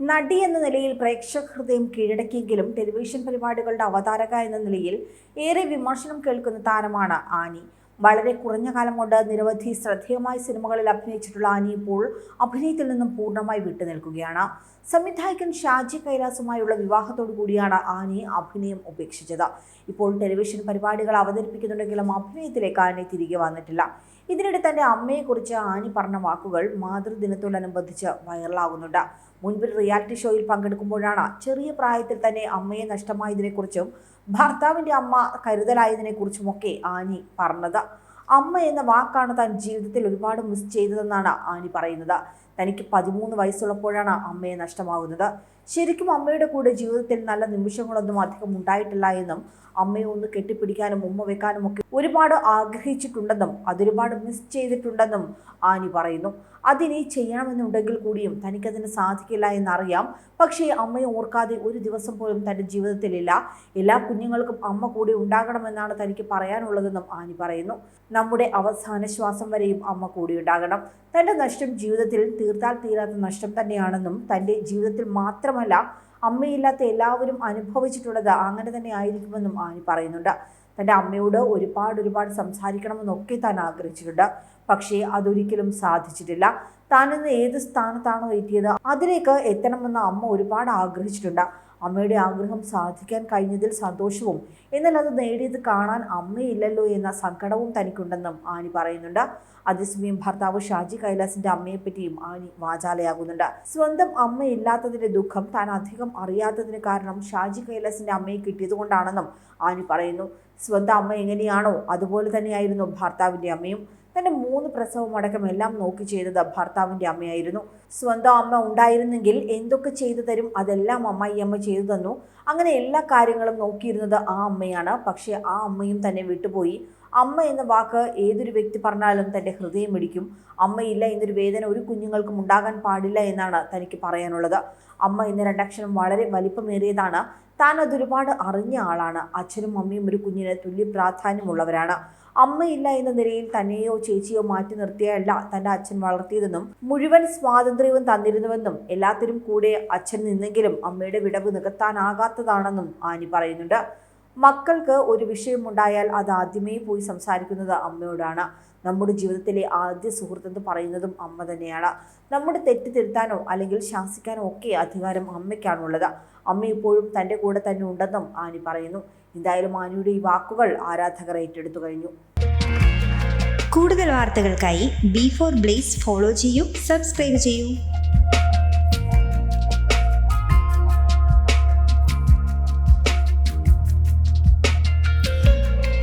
നടി എന്ന നിലയിൽ പ്രേക്ഷക ഹൃദയം കീഴടക്കിയെങ്കിലും ടെലിവിഷൻ പരിപാടികളുടെ അവതാരക എന്ന നിലയിൽ ഏറെ വിമർശനം കേൾക്കുന്ന താരമാണ് ആനി. വളരെ കുറഞ്ഞ കാലം കൊണ്ട് നിരവധി ശ്രദ്ധേയമായ സിനിമകളിൽ അഭിനയിച്ചിട്ടുള്ള ആനി ഇപ്പോൾ അഭിനയത്തിൽ നിന്നും പൂർണമായി വിട്ടുനിൽക്കുകയാണ്. സംവിധായകൻ ഷാജി കൈലാസുമായുള്ള വിവാഹത്തോടു കൂടിയാണ് ആനി അഭിനയം ഉപേക്ഷിച്ചത്. ഇപ്പോൾ ടെലിവിഷൻ പരിപാടികൾ അവതരിപ്പിക്കുന്നുണ്ടെങ്കിലും അഭിനയത്തിലേക്ക് ആനി തിരികെ വന്നിട്ടില്ല. ഇതിനിടെ തന്റെ അമ്മയെക്കുറിച്ച് ആനി പറഞ്ഞ വാക്കുകൾ മാതൃദിനത്തോടനുബന്ധിച്ച് വൈറലാകുന്നുണ്ട്. മുൻപിൽ റിയാലിറ്റി ഷോയിൽ പങ്കെടുക്കുമ്പോഴാണ് ചെറിയ പ്രായത്തിൽ തന്നെ അമ്മയെ നഷ്ടമായതിനെക്കുറിച്ചും ഭർത്താവിന്റെ അമ്മ കരുതലായതിനെക്കുറിച്ചുമൊക്കെ ആനി പറഞ്ഞത്. അമ്മ എന്ന വാക്കാണ് താൻ ജീവിതത്തിൽ ഒരുപാട് മിസ് ചെയ്തതെന്നാണ് ആനി പറയുന്നത്. തനിക്ക് പതിമൂന്ന് വയസ്സുള്ളപ്പോഴാണ് അമ്മയെ നഷ്ടമാകുന്നത്. ശരിക്കും അമ്മയുടെ കൂടെ ജീവിതത്തിൽ നല്ല നിമിഷങ്ങളൊന്നും അധികം ഉണ്ടായിട്ടില്ല എന്നും അമ്മയെ ഒന്ന് കെട്ടിപ്പിടിക്കാനും ഉമ്മ വെക്കാനും ഒക്കെ ഒരുപാട് ആഗ്രഹിച്ചിട്ടുണ്ടെന്നും അതൊരുപാട് മിസ് ചെയ്തിട്ടുണ്ടെന്നും ആനി പറയുന്നു. അതിനി ചെയ്യണമെന്നുണ്ടെങ്കിൽ കൂടിയും തനിക്കതിന് സാധിക്കില്ല എന്നറിയാം. പക്ഷേ അമ്മയെ ഓർക്കാതെ ഒരു ദിവസം പോലും തന്റെ ജീവിതത്തിലില്ല. എല്ലാ കുഞ്ഞുങ്ങൾക്കും അമ്മ കൂടെ ഉണ്ടാകണമെന്നാണ് തനിക്ക് പറയാനുള്ളതെന്നും ആനി പറയുന്നു. നമ്മുടെ അവസാന ശ്വാസം വരെയും അമ്മ കൂടി ഉണ്ടാകണം തന്റെ നഷ്ടം ജീവിതത്തിൽ തീർത്താൽ തീരാത്ത നഷ്ടം തന്നെയാണെന്നും തന്റെ ജീവിതത്തിൽ മാത്രമല്ല അമ്മയില്ലാത്ത എല്ലാവരും അനുഭവിച്ചിട്ടുള്ളത് അങ്ങനെ തന്നെ ആയിരിക്കുമെന്നും ആനി പറയുന്നുണ്ട്. തന്റെ അമ്മയോട് ഒരുപാട് ഒരുപാട് സംസാരിക്കണമെന്നൊക്കെ താൻ ആഗ്രഹിച്ചിട്ടുണ്ട്. പക്ഷേ അതൊരിക്കലും സാധിച്ചിട്ടില്ല. താനിന്ന് ഏത് സ്ഥാനത്താണോ എത്തിയത് അതിലേക്ക് എത്തണമെന്ന് അമ്മ ഒരുപാട് ആഗ്രഹിച്ചിട്ടുണ്ട്. അമ്മയുടെ ആഗ്രഹം സാധിക്കാൻ കഴിഞ്ഞതിൽ സന്തോഷവും. എന്നാൽ അത് നേടിയത് കാണാൻ അമ്മയില്ലല്ലോ എന്ന സങ്കടവും തനിക്കുണ്ടെന്നും ആനി പറയുന്നുണ്ട്. അതേസമയം ഭർത്താവ് ഷാജി കൈലാസിന്റെ അമ്മയെപ്പറ്റിയും ആനി വാചാലയാകുന്നുണ്ട്. സ്വന്തം അമ്മയില്ലാത്തതിന്റെ ദുഃഖം താൻ അധികം അറിയാത്തതിന് കാരണം ഷാജി കൈലാസിന്റെ അമ്മയെ കിട്ടിയതുകൊണ്ടാണെന്നും ആനി പറയുന്നു. സ്വന്തം അമ്മ എങ്ങനെയാണോ അതുപോലെ തന്നെയായിരുന്നു ഭർത്താവിന്റെ അമ്മയും. തന്റെ മൂന്ന് പ്രസവം അടക്കം എല്ലാം നോക്കി ചെയ്തത് ഭർത്താവിന്റെ അമ്മയായിരുന്നു. സ്വന്തം അമ്മ ഉണ്ടായിരുന്നെങ്കിൽ എന്തൊക്കെ ചെയ്തു തരും അതെല്ലാം അമ്മായിയമ്മ ചെയ്തു തന്നു. അങ്ങനെ എല്ലാ കാര്യങ്ങളും നോക്കിയിരുന്നത് ആ അമ്മയാണ്. പക്ഷേ ആ അമ്മയും തന്നെ വിട്ടുപോയി. അമ്മ എന്ന വാക്ക് ഏതൊരു വ്യക്തി പറഞ്ഞാലും തന്റെ ഹൃദയം ഇടിക്കും. അമ്മയില്ല എന്നൊരു വേദന ഒരു കുഞ്ഞുങ്ങൾക്കും ഉണ്ടാകാൻ പാടില്ല എന്നാണ് തനിക്ക് പറയാനുള്ളത്. അമ്മ എന്ന രണ്ടക്ഷരം വളരെ വലിപ്പമേറിയതാണ്. താൻ അതൊരുപാട് അറിഞ്ഞ ആളാണ്. അച്ഛനും അമ്മയും ഒരു കുഞ്ഞിന് തുല്യ പ്രാധാന്യമുള്ളവരാണ്. അമ്മയില്ല എന്ന നിലയിൽ തന്നെയോ ചേച്ചിയോ മാറ്റി നിർത്തിയല്ല തന്റെ അച്ഛൻ വളർത്തിയതെന്നും മുഴുവൻ സ്വാതന്ത്ര്യവും തന്നിരുന്നുവെന്നും എല്ലാത്തിനും കൂടെ അച്ഛൻ നിന്നെങ്കിലും അമ്മയുടെ വിടവ് നികത്താനാകാത്തതാണെന്നും ആനി പറയുന്നുണ്ട്. മക്കൾക്ക് ഒരു വിഷയമുണ്ടായാൽ അത് ആദ്യമേ പോയി സംസാരിക്കുന്നത് അമ്മയോടാണ്. നമ്മുടെ ജീവിതത്തിലെ ആദ്യ സുഹൃത്തെന്ന് പറയുന്നതും അമ്മ തന്നെയാണ്. നമ്മുടെ തെറ്റ് തിരുത്താനോ അല്ലെങ്കിൽ ശാസിക്കാനോ ഒക്കെ അധികാരം അമ്മയ്ക്കാണുള്ളത്. അമ്മ ഇപ്പോഴും തന്റെ കൂടെ തന്നെ ഉണ്ടെന്നും ആനി പറയുന്നു. എന്തായാലും ആനിയുടെ ഈ വാക്കുകൾ ആരാധകർ ഏറ്റെടുത്തു കഴിഞ്ഞു. കൂടുതൽ വാർത്തകൾക്കായി ബി ഫോർ ബ്ലേസ് ഫോളോ ചെയ്യൂ സബ്സ്ക്രൈബ് ചെയ്യൂ.